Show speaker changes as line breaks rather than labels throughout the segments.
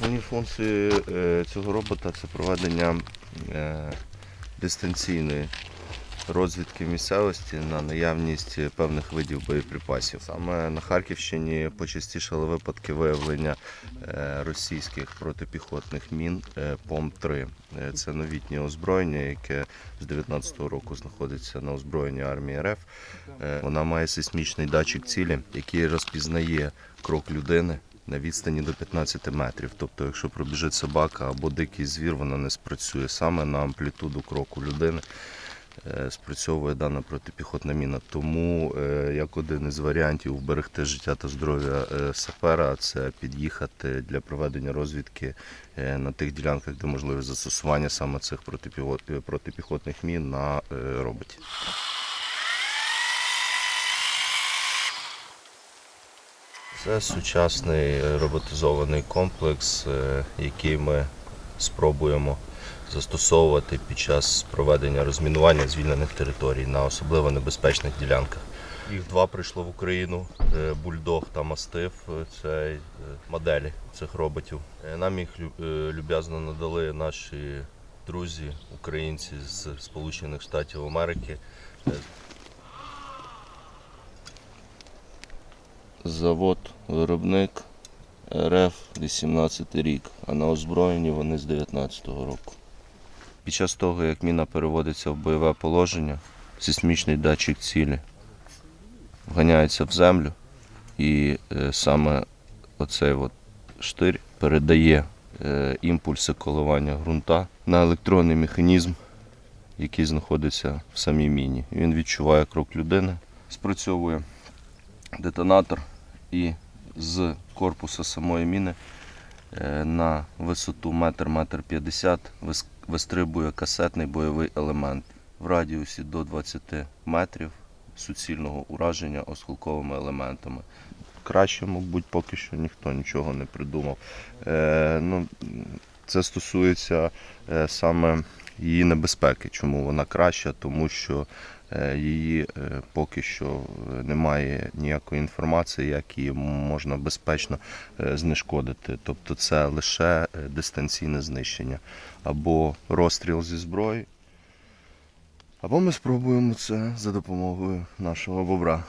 Основні функції е, цього робота це проведення е, дистанційної розвідки місцевості на наявність певних видів боєприпасів. Саме на Харківщині почастішали випадки виявлення е, російських протипіхотних мін е, ПОМ-3. Е, Це новітнє озброєння, яке з 19-го року знаходиться на озброєнні армії РФ. Вона має сейсмічний датчик цілі, який розпізнає крок людини на відстані до 15 метрів. Тобто, якщо пробіжить собака або дикий звір, вона не спрацює саме на амплітуду кроку людини. е, Спрацьовує дана протипіхотна міна. Тому е, як один із варіантів вберегти життя та здоров'я е, сапера, це під'їхати для проведення розвідки на тих ділянках, де можливе застосування саме цих протипіхотних мін на роботі. Це сучасний роботизований комплекс, е, який ми спробуємо застосовувати під час проведення розмінування звільнених територій на особливо небезпечних ділянках. Їх два прийшло в Україну: е, бульдог та мастиф. е, Це моделі цих роботів. Нам їх люб'язно надали наші друзі, українці з Сполучених Штатів Америки. Завод, виробник РФ 18 рік, а на озброєнні вони з 19-го року. Під час того, як міна переводиться в бойове положення, сейсмічний датчик цілі вганяється в землю, і е, саме оцей от штир передає е, імпульси коливання ґрунта на електронний механізм, який знаходиться в самій міні. Він відчуває крок людини, спрацьовує детонатор і з корпуса самої міни е, на висоту метр метр п'ятдесят вис- вистрибує касетний бойовий елемент в радіусі до 20 метрів суцільного ураження осколковими елементами. Краще, мабуть, поки що ніхто нічого не придумав. Е, ну, це стосується е, саме її небезпеки. Чому вона краща? Тому що її е, поки що е, немає ніякої інформації, як її можна безпечно е, знешкодити. Тобто це лише е, дистанційне знищення або розстріл зі зброї, або ми спробуємо це за допомогою нашого бобра.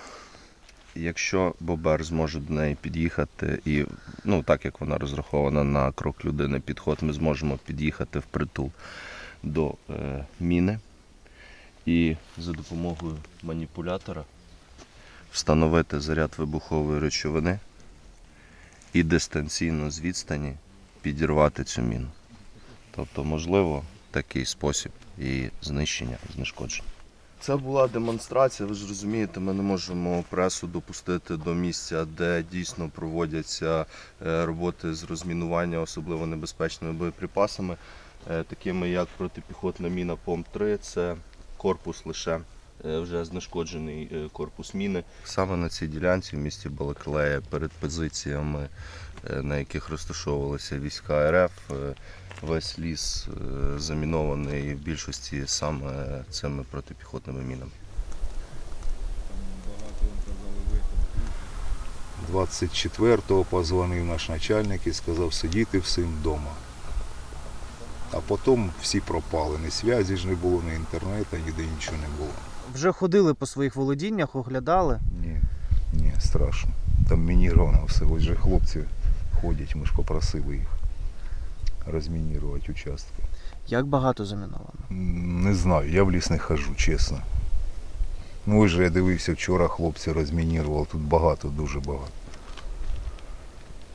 Якщо бобер зможе до неї під'їхати, і ну так як вона розрахована на крок людини, підход, ми зможемо під'їхати впритул до е, міни і за допомогою маніпулятора встановити заряд вибухової речовини і дистанційно з відстані підірвати цю міну. Тобто, можливо, такий спосіб її знищення, знешкодження. Це була демонстрація. Ви ж розумієте, ми не можемо пресу допустити до місця, де дійсно проводяться е, роботи з розмінування особливо небезпечними боєприпасами, е, такими як протипіхотна міна ПОМ-3, це корпус лише. е, Вже знешкоджений е, корпус міни. Саме на цій ділянці в місті Балаклея перед позиціями, е, на яких розташовувалися війська РФ, весь ліс замінований в більшості саме цими протипіхотними мінами.
24-го позвонив наш начальник і сказав сидіти всім вдома. А потім всі пропали. Ні зв'язі ж не було, ні інтернету, ніде нічого не було.
Вже ходили по своїх володіннях, оглядали.
Ні, ні, страшно. Там мініровано все. Ось же хлопці ходять, ми ж попросили їх розмінірувати участки.
Як багато заміновано?
Не знаю, я в ліс не хожу, чесно. Ну ось же я дивився вчора, хлопці розмінірували, тут багато, дуже багато.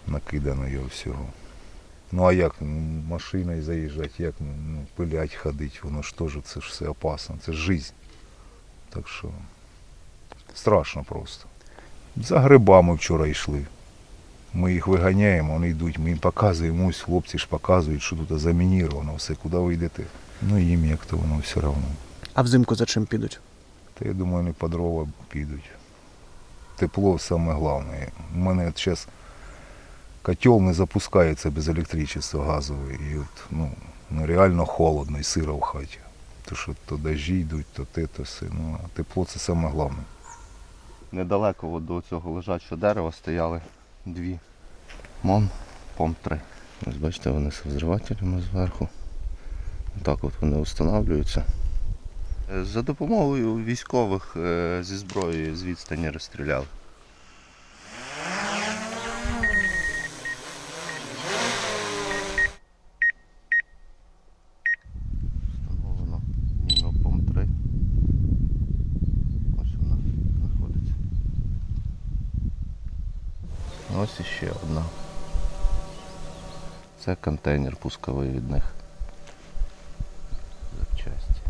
Накидано його всього. Ну а як ну, машиною заїжджати, як ну, ну, пилять ходити, воно ж теж це ж все опасно, це ж жизнь. Так що страшно просто. За грибами вчора йшли. Ми їх виганяємо, вони йдуть, ми їм показуємо, ось хлопці ж показують, що тут замініровано все, куди ви йдете. Ну їм як то воно все одно.
А взимку за чим підуть?
Та я думаю, не по дрова підуть. Тепло саме головне. У мене зараз котел не запускається без електричества газової. І от, ну, ну, реально холодно і сиро в хаті. То що то дожді йдуть, то те, то все. Ну, а тепло це саме головне.
Недалеко от до цього лежачого дерева стояли дві МОН ПОМ-3. Ось бачите, вони з взривателями зверху. Так от вони встановлюються. Е, За допомогою військових е, зі зброєю з відстані розстріляли. Встановлено мінопом 3. Ось вона знаходиться. Ось іще одна. Це контейнер пусковий від них. Запчасті.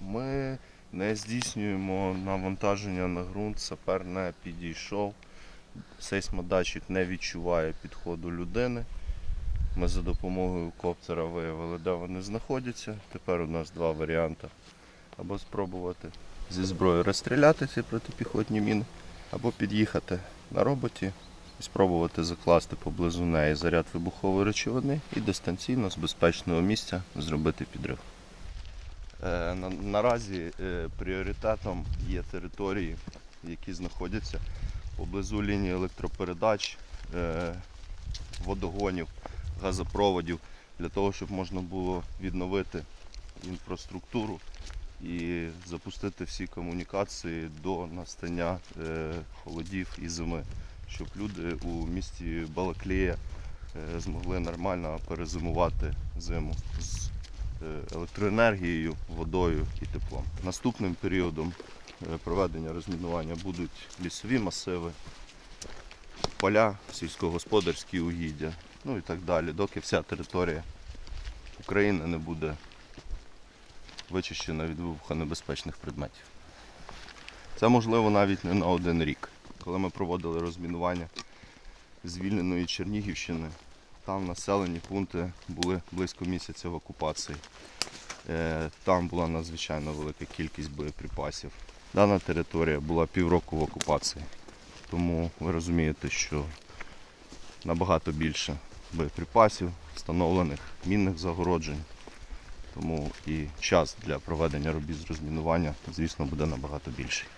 Ми не здійснюємо навантаження на ґрунт, сапер не підійшов. Сейсмодатчик не відчуває підходу людини. Ми за допомогою коптера виявили, де вони знаходяться. Тепер у нас два варіанти. Або спробувати зі зброєю розстріляти ці протипіхотні міни, або під'їхати на роботі і спробувати закласти поблизу неї заряд вибухової речовини і дистанційно з безпечного місця зробити підрив. Е, на, наразі е, пріоритетом є території, які знаходяться поблизу лінії електропередач, е, водогонів, газопроводів, для того, щоб можна було відновити інфраструктуру і запустити всі комунікації до настання холодів і зими, щоб люди у місті Балаклея е, змогли нормально перезимувати зиму з е, електроенергією, водою і теплом. Наступним періодом е, проведення розмінування будуть лісові масиви, поля, сільськогосподарські угіддя, ну і так далі, доки вся територія України не буде вичищена від вибухонебезпечних предметів. Це можливо навіть не на один рік. Коли ми проводили розмінування звільненої Чернігівщини, там населені пункти були близько місяця в окупації. Е, Там була надзвичайно велика кількість боєприпасів. Дана територія була півроку в окупації. Тому ви розумієте, що набагато більше боєприпасів, встановлених мінних загороджень. Тому і час для проведення робіт з розмінування, звісно, буде набагато більший.